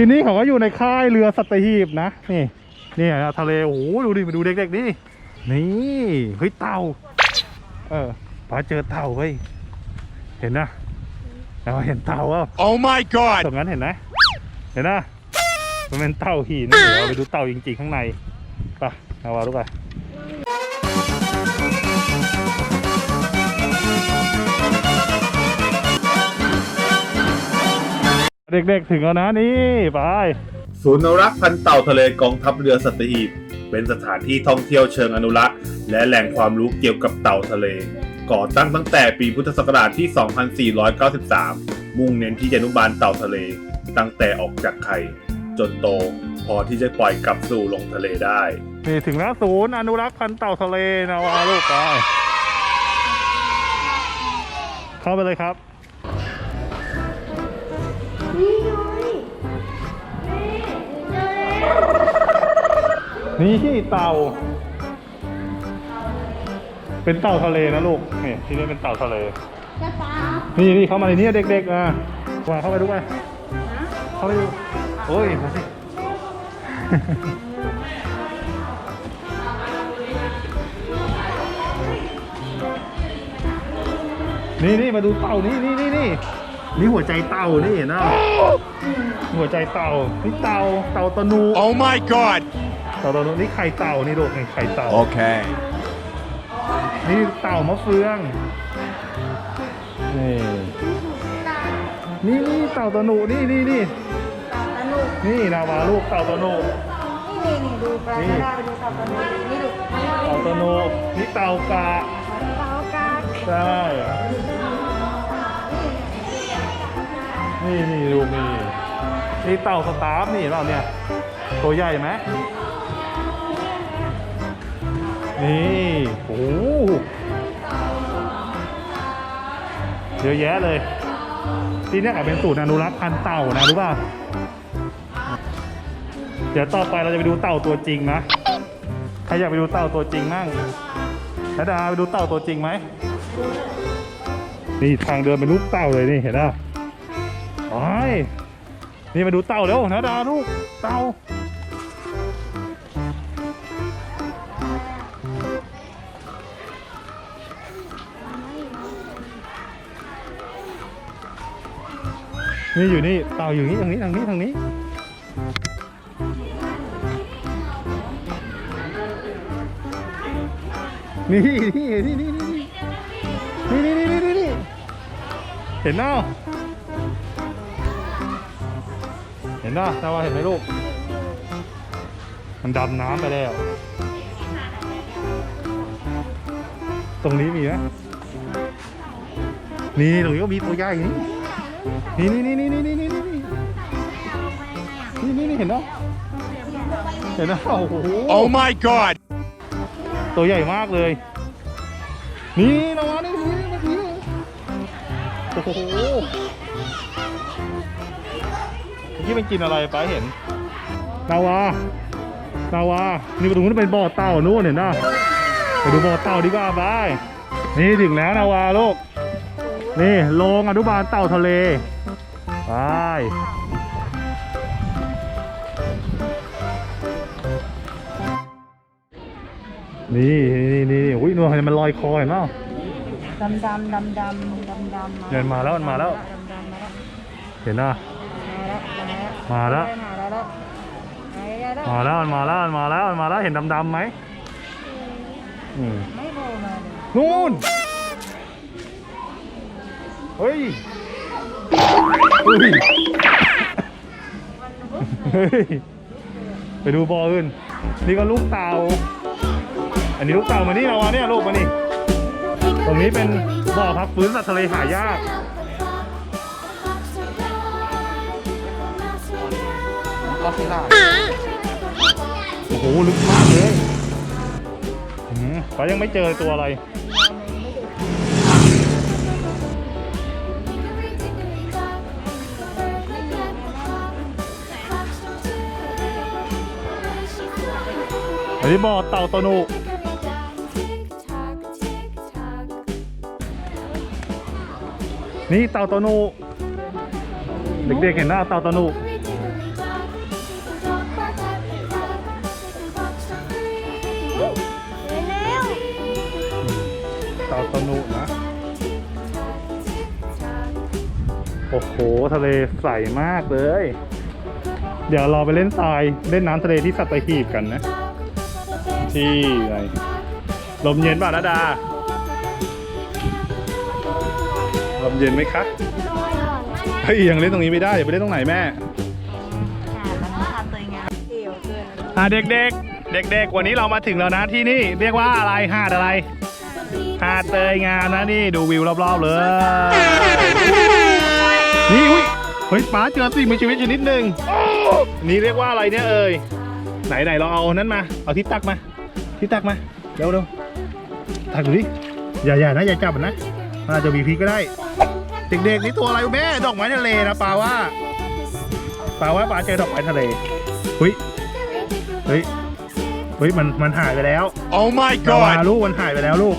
ทีนี้เขาก็อยู่ในค่ายเรือสัตหีบนะนี่นี่นะทะเลโอ้โหดูดิมาดูเด็กๆนี่นี่เฮ้ยเต่า เออป้าเจอเต่าเว้ยเห็นนะเราเห็นเต่าเปล่า Oh my god! ตรงนั้นเห็นไหมเห็นนะมันเป็นเต่าหินเดี๋ยวเราไปดูเต่าจริงๆข้างในไปเอาวาลูกไป เด็กๆถึงแล้วนะนี่ไปศูนย์อนุรักษ์พันธุ์เต่าทะเลกองทัพเรือสัตหีบ เป็นสถานที่ท่องเที่ยวเชิงอนุรักษ์ และแหล่งความรู้เกี่ยวกับเต่าทะเล ก่อตั้งตั้งแต่ปีพุทธศักราชที่ 2493 มุ่งเน้นที่จะอนุบาลเต่าทะเล ตั้งแต่ออกจากไข่จนโต พอที่จะปล่อยกลับสู่ลงทะเลได้ นี่ถึงแล้วศูนย์อนุรักษ์พันธุ์เต่าทะเลนะวาลูกไปเข้าไปเลยครับ นี่เต่า เป็นเต่าทะเลนะลูก นี่ที่นี่เป็นเต่าทะเล จะตามนี่นี่เข้ามาในนี้เด็กๆอะวางเข้าไปดูไปเข้าไปดูโอ้ยมาสินี่นี่มาดูเต่านี่นี่นี่นี่นี่หัวใจเต่านี่เห็นไหมหัวใจเต่านี่เต่าเต่าตะนู Oh my god! เต่าตะนูนี่ไข่เต่านี่ลูกนี่ไข่เต่า Okay. นี่เต่ามะเฟือง นี่ นี่นี่เต่าตะหนุนี่นี่นี่สนุกนี่นาวาลูกเต่าตะหนุนี่นี่นี่ดูไปนี่ได้ไปดูเต่าสนุกนี่ดูเต่าตะหนุนี่เต่ากะเต่ากาใช่ นี่นี่ลูกนี่นี่เต่าสตาฟนี่เห็นเปล่าเนี่ย ตัวใหญ่ไหม นี่โอ้โหเยอะแยะเลย ที่เนี่ยอาจเป็นศูนย์อนุรักษ์พันเต่านะรู้ป่ะเดี๋ยวต่อไปเราจะไปดูเต่าตัวจริงนะใครอยากไปดูเต่าตัวจริงมั่งนัดดาไปดูเต่าตัวจริงไหมนี่ทางเดินเป็นรูปเต่าเลยนี่เห็นป่ะโอ้ยนี่มาดูเต่าแล้วนัดดาลูกเต่า นี่อยู่นี่เต่าอยู่นี่ทางนี้ทางนี้ทางนี้นี่นี่นี่นี่นี่นี่นี่นี่นี่นี่เห็นเนาะเห็นเนาะนาวาเห็นไหมลูก มันดำน้ำไปแล้ว ตรงนี้มีไหมนี่ตรงนี้ก็มีตัวใหญ่นี่ นี่นี่นี่นี่นี่นี่นี่นี่นี่นี่เห็นเนาะเห็นเนาะโอ้โห Oh my god! ตัวใหญ่มากเลย นี่นาวานี่นี่เมื่อกี้โอ้โหเมื่อกี้มันกินอะไรไปเห็นนาวา นาวา นี่ตรงนู้นเป็นบ่อเต่านู่นเห็นนะไปดูบ่อเต่าดีกว่าไป นี่ถึงแล้วนาวาลูก นี่โรงอนุบาลเต่าทะเล ไป นี่นี่นี่นี่อุ้ยนู่นมันลอยคอเห็นเปล่าดำดำดำดำดำดำเดินมาแล้วมันมาแล้ว ดำดำมาแล้วเห็นนะมาแล้ว มาแล้ว มาแล้ว มาแล้วมันมาแล้วมันมาแล้วมันมาแล้ว เห็นดำๆไหมอืมไม่โผล่มาเลยนู่น เฮ้ยเฮ้ยเฮ้ย ไปดูบอลอื่น นี่ก็ลูกเต่า อันนี้ลูกเต่ามานี่เราอะเนี่ยลูกมานี่ ตรงนี้เป็นบ่อพักฟื้นสัตว์ทะเลหายาก ก็ที่ล่าโอ้โห ลึกมากเลยอืมเขายังไม่เจอตัวอะไร นนี้บอเต่าตวนุนี่เต่าตวนุเด็กๆเห็นหน้าเต่าตวนุเต่าตวนุนะ โอ้โห ทะเลใสมากเลย เดี๋ยวเราไปเล่นทราย เล่นน้ำทะเลที่สัตหีบกันนะ ที่อะไรลมเย็นป่ะนะดา ลมเย็นไหมคะ เฮ้ยยังเล่นตรงนี้ไม่ได้เดี๋ยวไปเล่นตรงไหนแม่อ่าเด็กๆ เด็กๆ วันนี้เรามาถึงแล้วนะที่นี่เรียกว่าอะไรหาดอะไร หาดเตยงามนะนี่ดูวิวรอบๆเลยนี่อุ้ยเฮ้ยป้าเจอสิ่งมีชีวิตอยู่นิดนึงนี่เรียกว่าอะไรเนี่ยเอ่ยไหนไหนเราเอานั้นมา เอาที่ตักมา ที่ตักมาเร็วเร็วตักดูดิอย่าอย่านะอย่าจับมันนะมันอาจจะมีพิษก็ได้เด็กๆนี่ตัวอะไรแม่ดอกไม้ทะเลนะปาว่าปาว่าปาเจอดอกไม้ทะเลเฮ้ยเฮ้ยเฮ้ยมันมันหายไปแล้ว Oh my นาวา god! ลูกมันหายไปแล้วลูก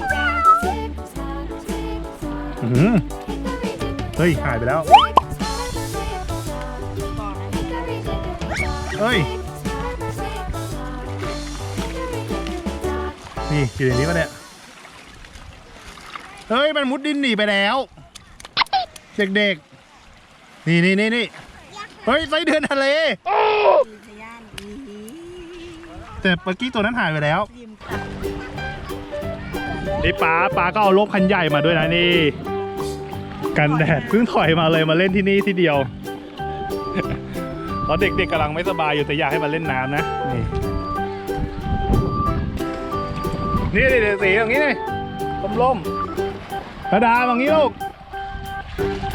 อื้อหือเฮ้ยหายไปแล้วเฮ้ย นี่อยู่ในนี้ปะเนี่ย เฮ้ย มันมุดดินหนีไปแล้ว เด็กๆ นี่นี่นี่นี่เฮ้ยไส้เดือนทะเลแต่เมื่อกี้ตัวนั้นหายไปแล้วนี่ป้าป้าก็เอารถคันใหญ่มาด้วยนะนี่ กันแดดเพิ่งถอยมาเลยมาเล่นที่นี่ที่เดียว เพราะเด็กๆกำลังไม่สบายอยู่แต่อยากให้มาเล่นน้ำนะนี่ นี่เด็กสีอย่างนี้นี่ล่มๆนาดาตรงนี้ลูก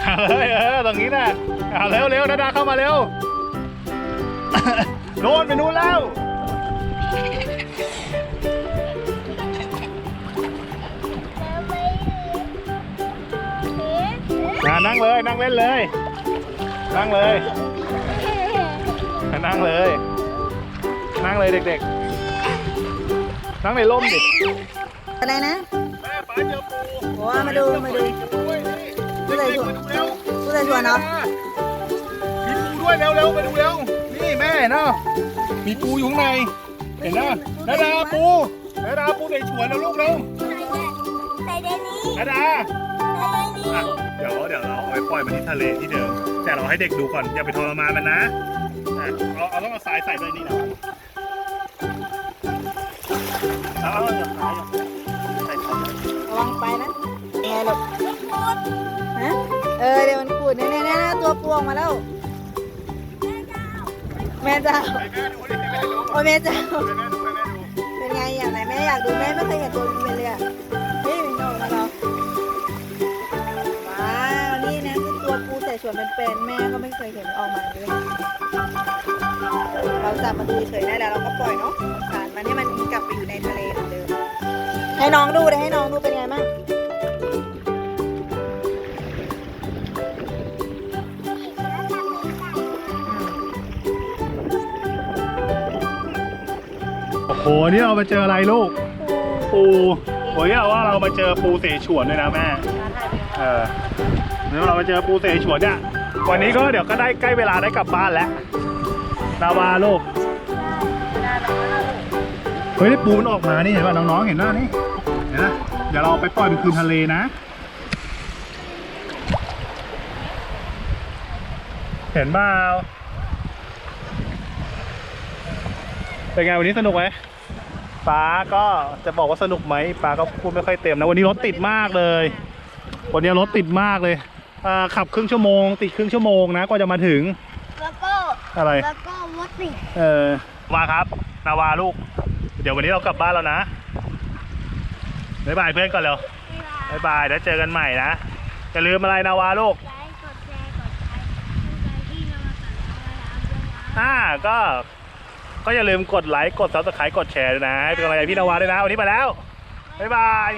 เอาเลยเออตรงนี้นะเอาเร็วเร็วนาดาเข้ามาเร็วโน่นไปนู่นแล้วมานั่งเลยนั่งเล่นเลย นั่งเลย นั่งเลย นั่งเลยเด็กๆ นั่งในร่มดิอะไรนะแม่ป้าเจอปูโอ้มาดูมาดูด้วยนี่ผู้ใส่ชวนมาดูเร็วผู้ใส่ชวนเนาะมีปูด้วยเร็วเร็วๆไปดูเร็วนี่แม่เห็นเนาะมีปูอยู่ข้างในเห็นนะนาดาปูนาดาปูในฉวนแล้วลูกเร็วใส่ในนี้นาดาใส่ในนี้อะเดี๋ยวเดี๋ยวเราเอาไปปล่อยมันที่ทะเลที่เดิมแต่เราให้เด็กดูก่อนอย่าไปทรมานมันนะอะเอาเอาต้องเอาทรายใส่ด้วยนี่นะ เอาเอาเอาเอาใส่ทรายระวังไปนะไงลูกฮะเออเดี๋ยวมันขูดแน่ๆๆตัวปวงมาแล้ว แม่เจ้าไปแม่ดูดิแม่ดูโอ้แม่เจ้าไปแม่ดูไปแม่ดูเป็นไงอย่างไหนแม่อยากดูแม่ไม่เคยเห็นตัวเป็นเลยอะเฮ้ยมันโนมาแล้วว้าวนี่นะคือตัวปูใส่ส่วนเป็นๆแม่ก็ไม่เคยเห็นออกมาเลย เราจับมันดูเฉยได้แล้วเราก็ปล่อยเนาะสงสารมันให้มันกลับไปอยู่ในทะเลเหมือนเดิม ให้น้องดูเลยให้น้องดูเป็นไงบ้างโอ้โหนี่เราไปเจออะไรลูก ปูโอ้ยเราว่าเรามาเจอปูเสฉวนด้วยนะแม่ เออนี่เรามาเจอปูเสฉวนเนี่ยวันนี้ก็เดี๋ยวก็ได้ใกล้เวลาได้กลับบ้านแล้ว นาวาลูกเฮ้ยนี่ปูมันออกมานี่เห็นป่ะน้องๆเห็นหน้านี่เห็นนะเดี๋ยวเราไปปล่อยเป็นคืนทะเลนะ เห็นเปล่าเป็นไงวันนี้สนุกไหมป้าก็จะบอกว่าสนุกไหมป้าก็พูดไม่ค่อยเต็มนะวันนี้รถติดมากเลย วันนี้รถติดมากเลยขับครึ่งชั่วโมง ติดครึ่งชั่วโมงนะกว่าจะมาถึง อะไร แล้วก็มดติดเออมาครับ นาวาลูก เดี๋ยววันนี้เรากลับบ้านแล้วนะบ๊ายบายเพื่อนก่อนเร็วบ๊ายบายแล้วเจอกันใหม่นะอย่าลืมอะไรนาวาลูกไลค์กดแชร์กดไลค์ดูใจที่นวัตกรรมอะไรอ่าก็ ก็อย่าลืมกดไลค์กดซับสไครต์กดแชร์ด้วยนะให้เป็นกำลังใจพี่นาวาด้วยนะวันนี้ไปแล้วบ๊ายบาย